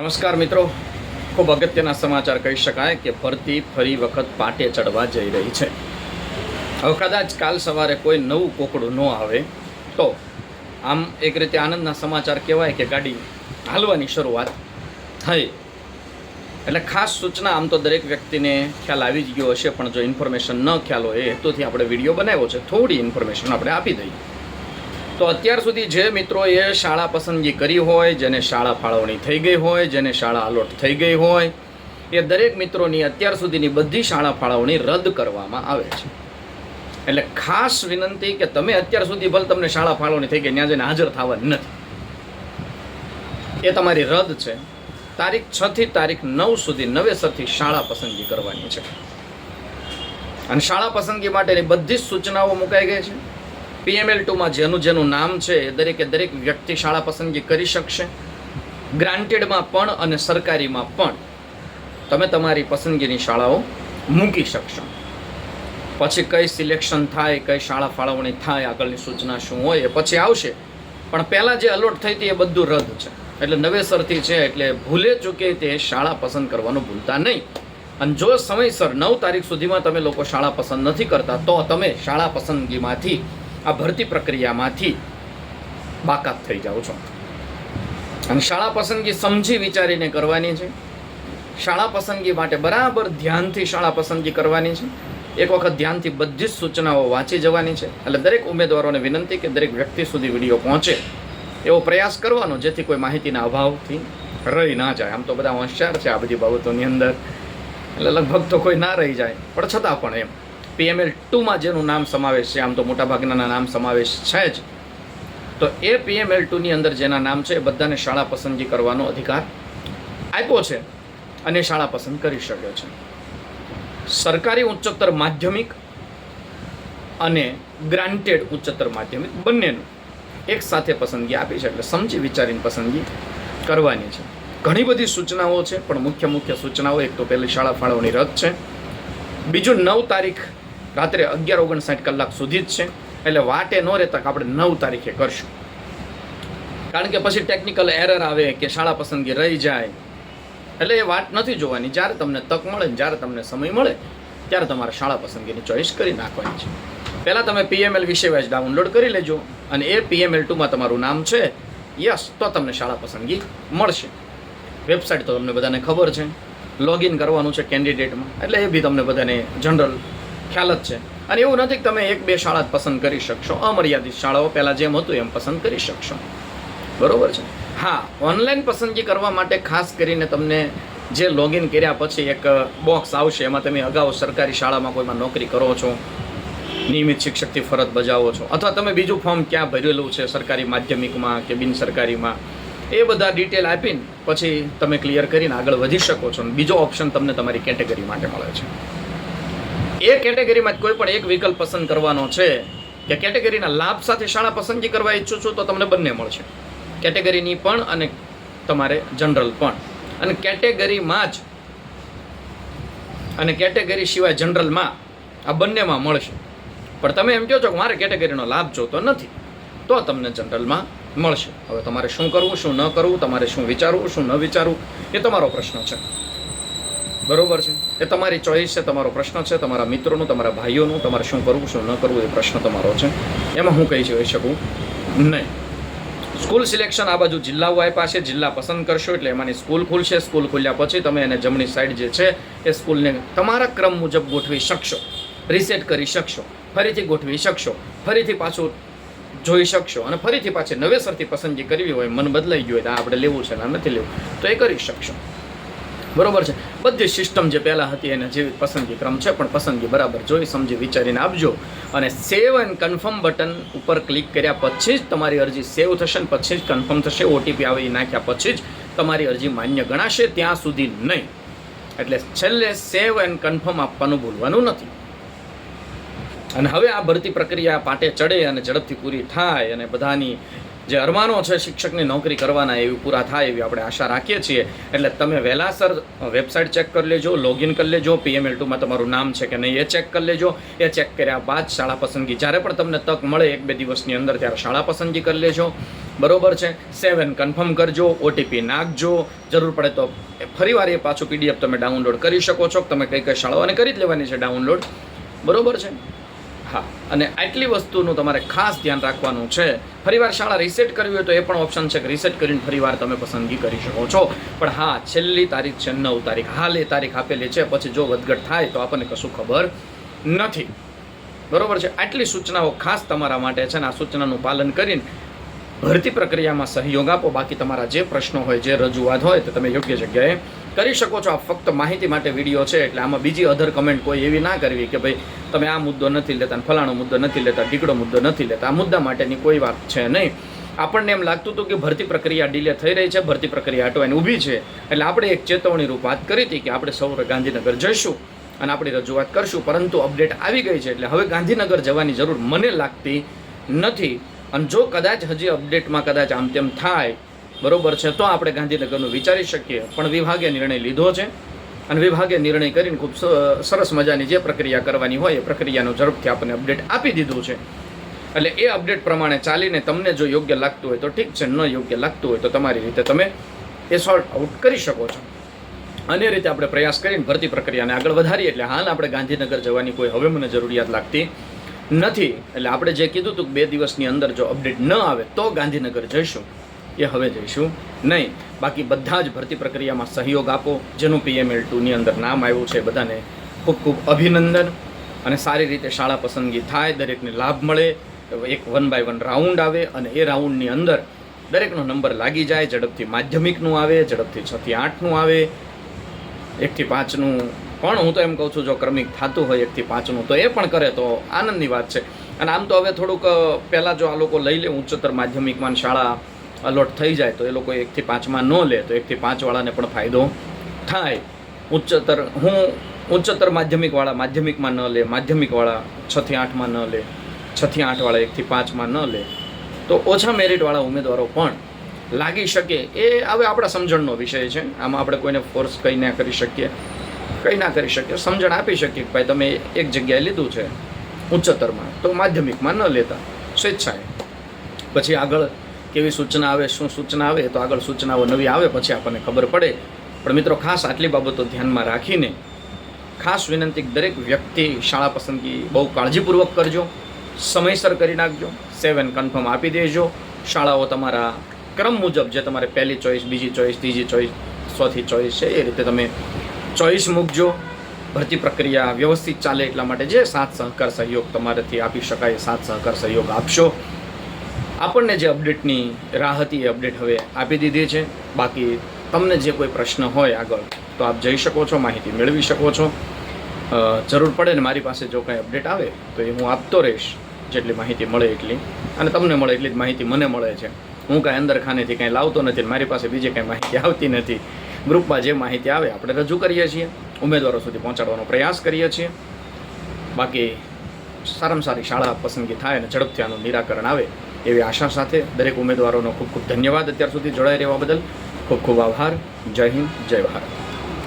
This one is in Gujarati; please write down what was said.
નમસ્કાર મિત્રો. ખૂબ અગત્યના સમાચાર કહી શકાય કે ભરતી ફરી વખત પાટે ચડવા જઈ રહી છે. હવે કદાચ કાલ સવારે કોઈ નવું કોકડું ન આવે તો આમ એક રીતે આનંદના સમાચાર કહેવાય કે ગાડી હાલવાની શરૂઆત થઈ. એટલે ખાસ સૂચના આમ તો દરેક વ્યક્તિને ખ્યાલ આવી જ ગયો હશે, પણ જો ઇન્ફોર્મેશન ન ખ્યાલ હોય, એ હેતુથી આપણે વીડિયો બનાવ્યો છે. થોડી ઇન્ફોર્મેશન આપણે આપી દઈએ. તો અત્યાર સુધી જે મિત્રોએ શાળા પસંદગી કરી હોય, જેને શાળા ફાળવણી થઈ ગઈ હોય, જેને શાળા અલોટ થઈ ગઈ હોય, એ દરેક મિત્રોની અત્યાર સુધીની બધી શાળા ફાળવણી રદ કરવામાં આવે છે. એટલે ખાસ વિનંતી કે તમે અત્યાર સુધી ભલે તમને શાળા ફાળવણી થઈ ગઈ, ત્યાં જઈને હાજર થવાની નથી. એ તમારી રદ છે. તારીખ છ થી તારીખ નવ સુધી નવેસરથી શાળા પસંદગી કરવાની છે. અને શાળા પસંદગી માટેની બધી જ સૂચનાઓ મુકાઈ ગઈ છે. પીએમએલ ટુમાં જેનું જેનું નામ છે દરેકે દરેક વ્યક્તિ શાળા પસંદગી કરી શકશે. ગ્રાન્ટેડમાં પણ અને સરકારીમાં પણ તમે તમારી પસંદગીની શાળાઓ મૂકી શકશો. પછી કઈ સિલેક્શન થાય, કઈ શાળા ફાળવણી થાય, આગળની સૂચના શું હોય એ પછી આવશે. પણ પહેલાં જે અલોટ થઈ હતી એ બધું રદ છે. એટલે નવેસરથી છે એટલે ભૂલે ચૂકે તે શાળા પસંદ કરવાનું ભૂલતા નહીં. અને જો સમયસર નવ તારીખ સુધીમાં તમે લોકો શાળા પસંદ નથી કરતા, તો તમે શાળા પસંદગીમાંથી આ ભરતી પ્રક્રિયામાંથી બાકાત થઈ જાઓ છો. અને શાળા પસંદગી સમજી વિચારીને કરવાની છે. શાળા પસંદગી માટે બરાબર ધ્યાનથી શાળા પસંદગી કરવાની છે. એક વખત ધ્યાનથી બધી જ સૂચનાઓ વાંચી જવાની છે. એટલે દરેક ઉમેદવારોને વિનંતી કે દરેક વ્યક્તિ સુધી વીડિયો પહોંચે. એવો પ્રયાસ કરવાનો જેથી કોઈ માહિતીના અભાવથી રહી ના જાય. આમ તો બધા હોશિયાર છે આ બધી બાબતોની અંદર. એટલે લગભગ તો કોઈ ના રહી જાય. પણ છતાં પણ એમ. પીએમએલ ટુમાં જેનું નામ સમાવેશ છે, આમ તો મોટાભાગના નામ સમાવેશ છે જ. તો એ પીએમએલ ટુની અંદર જેના નામ છે, એ બધાને શાળા પસંદગી કરવાનો અધિકાર આપ્યો છે અને શાળા પસંદ કરી શકે છે. સરકારી ઉચ્ચતર માધ્યમિક અને ગ્રાન્ટેડ ઉચ્ચતર માધ્યમિક બંનેનું એક સાથે પસંદગી આપી છે, એટલે સમજી વિચારીને પસંદગી કરવાની છે. ઘણી બધી સૂચનાઓ છે, પણ મુખ્ય મુખ્ય સૂચનાઓ, એક તો પહેલી શાળા ફાળવણી રદ છે. બીજું નવ તારીખ રાત્રે અગિયાર ઓગણસાઠ કલાક સુધી જ છે. એટલે વાટે ન રહેતા આપણે નવ તારીખે કરશું. કારણ કે પછી ટેકનિકલ એરર આવે કે શાળા પસંદગી રહી જાય. એટલે એ વાત નથી જોવાની. જ્યારે તમને તક મળે જ્યારે તમને સમય મળે, ત્યારે તમારે શાળા પસંદગીની ચોઈસ કરી નાખવાની છે. પહેલાં તમે પીએમએલ વિશે વાઇઝ ડાઉનલોડ કરી લેજો અને એ પીએમએલ ટુમાં તમારું નામ છે. યસ તો તમને શાળા પસંદગી મળશે. વેબસાઇટ તો તમને બધાને ખબર છે. લોગિન કરવાનું છે કેન્ડિડેટમાં એટલે એ બી તમને બધાને જનરલ ખ્યાલ જ છે. અને એવું નથી કે તમે એક બે શાળા જ પસંદ કરી શકશો. અમર્યાદિત શાળાઓ પહેલાં જેમ હતું એમ પસંદ કરી શકશો. બરોબર છે? હા, ઓનલાઈન પસંદગી કરવા માટે ખાસ કરીને તમને જે લોગિન કર્યા પછી એક બોક્સ આવશે. એમાં તમે અગાઉ સરકારી શાળામાં કોઈમાં નોકરી કરો છો, નિયમિત શિક્ષકથી ફરજ બજાવો છો, અથવા તમે બીજું ફોર્મ ક્યાં ભરેલું છે, સરકારી માધ્યમિકમાં કે બિન સરકારીમાં, એ બધા ડિટેલ આપીને પછી તમે ક્લિયર કરીને આગળ વધી શકો છો. બીજો ઓપ્શન તમને તમારી કેટેગરી માટે મળે છે. એ કેટેગરીમાં કોઈ પણ એક વિકલ્પ પસંદ કરવાનો છે કે કેટેગરીના લાભ સાથે શાળા પસંદગી કરવા ઈચ્છો છો, તો તમને બંને મળશે. કેટેગરીની પણ અને તમારે જનરલ પણ. અને કેટેગરીમાં જ અને કેટેગરી સિવાય જનરલમાં આ બંનેમાં મળશે. પણ તમે એમ કહો છો કે મારે કેટેગરીનો લાભ જોતો નથી, તો તમને જનરલમાં મળશે. હવે તમારે શું કરવું, શું ન કરવું, તમારે શું વિચારવું, શું ન વિચારવું, એ તમારો પ્રશ્ન છે. બરોબર છે? એ તમારી ચોઈસ છે, તમારો પ્રશ્ન છે, તમારા મિત્રોનું, તમારા ભાઈઓનું, તમારે શું કરવું, શું ન કરવું એ પ્રશ્ન તમારો છે. એમાં હું કહી જોઈ શકું? નહીં. સ્કૂલ સિલેક્શન આ બાજુ જિલ્લાઓ આપ્યા છે, જિલ્લા પસંદ કરશો એટલે એમાંની સ્કૂલ ખુલશે. સ્કૂલ ખુલ્યા પછી તમે એને જમણી સાઈડ જે છે, એ સ્કૂલને તમારા ક્રમ મુજબ ગોઠવી શકશો. રીસેટ કરી શકશો. ફરીથી ગોઠવી શકશો. ફરીથી પાછું જોઈ શકશો. અને ફરીથી પાછી નવેસરથી પસંદગી કરવી હોય, મન બદલાઈ ગયું હોય આપણે લેવું છે ને નથી લેવું? તો એ કરી શકશો. બરોબર છે? બધી સિસ્ટમ જે પહેલાં હતી એને જેવી પસંદગી ક્રમ છે, પણ પસંદગી બરાબર જોઈ સમજી વિચારીને આપજો. અને સેવ એન્ડ કન્ફર્મ બટન ઉપર ક્લિક કર્યા પછી જ તમારી અરજી સેવ થશે ને પછી જ કન્ફર્મ થશે ઓટીપી આવી નાખ્યા પછી જ તમારી અરજી માન્ય ગણાશે ત્યાં સુધી નહીં. એટલે છેલ્લે સેવ એન્ડ કન્ફર્મ આપવાનું ભૂલવાનું નથી. અને હવે આ ભરતી પ્રક્રિયા પાટે ચડે અને ઝડપથી પૂરી થાય અને બધાની જે અરમાનો છે શિક્ષકની નોકરી કરવાના એવી પૂરા થાય એવી આપણે આશા રાખીએ છીએ. એટલે તમે વહેલાસર વેબસાઇટ ચેક કરી લેજો લોગિન કરી લેજો પીએમએલ ટુમાં તમારું નામ છે કે નહીં એ ચેક કરી લેજો. એ ચેક કર્યા બાદ શાળા પસંદગી જ્યારે પણ તમને તક મળે એક બે દિવસની અંદર ત્યારે શાળા પસંદગી કરી લેજો. બરોબર છે? સેવન કન્ફર્મ કરજો ઓટીપી નાખજો. જરૂર પડે તો ફરીવાર એ પાછું પીડીએફ તમે ડાઉનલોડ કરી શકો છો. તમે કઈ કઈ શાળાઓને કરી જ લેવાની છે ડાઉનલોડ બરોબર છે? હા અને આટલી વસ્તુનું તમારે ખાસ ધ્યાન રાખવાનું છે. ફરીવાર શાળા રિસેટ કરવી હોય તો એ પણ ઓપ્શન છે કે રિસેટ કરીને ફરીવાર તમે પસંદગી કરી શકો છો. પણ હા, છેલ્લી તારીખ છે, નવ તારીખ. હાલ એ તારીખ આપેલી છે. પછી જો વધઘટ થાય તો આપણને કશું ખબર નથી. બરોબર છે? આટલી સૂચનાઓ ખાસ તમારા માટે છે ને આ સૂચનાનું પાલન કરીને ભરતી પ્રક્રિયામાં સહયોગ આપો. બાકી તમારા જે પ્રશ્નો હોય, જે રજૂઆત હોય, તો તમે યોગ્ય જગ્યાએ કરી શકો છો. આ ફક્ત માહિતી માટે વીડિયો છે, એટલે આમાં બીજી અધર કમેન્ટ કોઈ એવી ના કરવી કે ભાઈ, તમે આ મુદ્દો નથી લેતા અને ફલાણો મુદ્દો નથી લેતા, ઢીકડો મુદ્દો નથી લેતા. આ મુદ્દા માટેની કોઈ વાત છે નહીં. આપણને એમ લાગતું હતું કે ભરતી પ્રક્રિયા ડીલે થઈ રહી છે, ભરતી પ્રક્રિયા હટવાની ઊભી છે. એટલે આપણે એક ચેતવણી રૂપ વાત કરી હતી કે આપણે સૌરે ગાંધીનગર જઈશું અને આપણી રજૂઆત કરશું, પરંતુ અપડેટ આવી ગઈ છે. એટલે હવે ગાંધીનગર જવાની જરૂર મને લાગતી નથી. અને જો કદાચ હજી અપડેટમાં કદાચ આમ તેમ થાય બરોબર છે, તો આપણે ગાંધીનગરનું વિચારી શકીએ. પણ વિભાગે નિર્ણય લીધો છે અને વિભાગે નિર્ણય કરીને ખૂબ સરસ મજાની જે પ્રક્રિયા કરવાની હોય એ પ્રક્રિયાનું ઝડપથી આપણને અપડેટ આપી દીધું છે. એટલે એ અપડેટ પ્રમાણે ચાલીને તમને જો યોગ્ય લાગતું હોય તો ઠીક છે, ન યોગ્ય લાગતું હોય તો તમારી રીતે તમે એ સોલ્ટ આઉટ કરી શકો છો. અને રીતે આપણે પ્રયાસ કરીને ભરતી પ્રક્રિયાને આગળ વધારીએ. એટલે હાલ આપણે ગાંધીનગર જવાની કોઈ હવે મને જરૂરિયાત લાગતી નથી. એટલે આપણે જે કીધું હતું કે બે દિવસની અંદર જો અપડેટ ન આવે તો ગાંધીનગર જઈશું. એ હવે જઈશું નહીં. બાકી બધા જ ભરતી પ્રક્રિયામાં સહયોગ આપો. જેનું પીએમએલ ટુની અંદર નામ આવ્યું છે બધાને ખૂબ ખૂબ અભિનંદન. અને સારી રીતે શાળા પસંદગી થાય, દરેકને લાભ મળે. એક વન બાય વન રાઉન્ડ આવે અને એ રાઉન્ડની અંદર દરેકનો નંબર લાગી જાય. ઝડપથી માધ્યમિકનું આવે, ઝડપથી છથી આઠનું આવે. એકથી પાંચનું પણ હું તો એમ કહું છું, જો ક્રમિક થતું હોય એકથી પાંચનું તો એ પણ કરે તો આનંદની વાત છે. અને આમ તો હવે થોડુંક પહેલાં જો આ લોકો લઈ લે ઉચ્ચતર માધ્યમિકમાં શાળા અલોટ થઈ જાય તો એ લોકો એકથી પાંચમાં ન લે, તો એકથી પાંચવાળાને પણ ફાયદો થાય. ઉચ્ચતર, હું ઉચ્ચતર માધ્યમિકવાળા માધ્યમિકમાં ન લે માધ્યમિકવાળા છથી આઠમાં ન લે, છથી આઠવાળા એકથી પાંચમાં ન લે, તો ઓછા મેરિટવાળા ઉમેદવારો પણ લાગી શકે. એ હવે આપણા સમજણનો વિષય છે. આમાં આપણે કોઈને ફોર્સ કંઈ ના કરી શકીએ, કંઈ ના કરી શકીએ. સમજણ આપી શકીએ કે ભાઈ તમે એક જગ્યાએ લીધું છે ઉચ્ચતરમાં, તો માધ્યમિકમાં ન લેતા. સ્વેચ્છાએ. પછી આગળ કેવી સૂચના આવે, શું સૂચના આવે, તો આગળ સૂચનાઓ નવી આવે, પછી આપણને ખબર પડે. પણ મિત્રો, ખાસ આટલી બાબતો ધ્યાનમાં રાખીને ખાસ વિનંતી દરેક વ્યક્તિ શાળા પસંદગી બહુ કાળજીપૂર્વક કરજો, સમયસર કરી નાખજો સેવન કન્ફર્મ આપી દેજો. શાળાઓ તમારા ક્રમ મુજબ, જે તમારે પહેલી ચોઈસ, બીજી ચોઈસ, ત્રીજી ચોઈસ, ચોથી ચોઈસ છે, એ રીતે તમે ચોઈસ મૂકજો. ભરતી પ્રક્રિયા વ્યવસ્થિત ચાલે એટલા માટે જે સાથ સહકાર સહયોગ તમારાથી આપી શકાય સાથ સહકાર સહયોગ આપશો. આપણને જે અપડેટની રાહ હતી એ અપડેટ હવે આપી દીધી છે. બાકી તમને જે કોઈ પ્રશ્ન હોય આગળ, તો આપ જઈ શકો છો, માહિતી મેળવી શકો છો. જરૂર પડે ને મારી પાસે જો કાંઈ અપડેટ આવે, તો એ હું આપતો રહીશ, જેટલી માહિતી મળે એટલી. અને તમને મળે એટલી જ માહિતી મને મળે છે. હું કાંઈ અંદર ખાનેથી કાંઈ લાવતો નથી મારી પાસે બીજી કાંઈ માહિતી આવતી નથી. ગ્રુપમાં જે માહિતી આવે આપણે રજૂ કરીએ છીએ. ઉમેદવારો સુધી પહોંચાડવાનો પ્રયાસ કરીએ છીએ. બાકી સારામાં સારી શાળા પસંદગી થાય અને ઝડપથી આનું નિરાકરણ આવે. એવી આશા સાથે દરેક ઉમેદવારોનો ખૂબ ખૂબ ધન્યવાદ અત્યાર સુધી જોડાઈ રહેવા બદલ ખૂબ ખૂબ આભાર. જય હિન્દ, જય ભારત.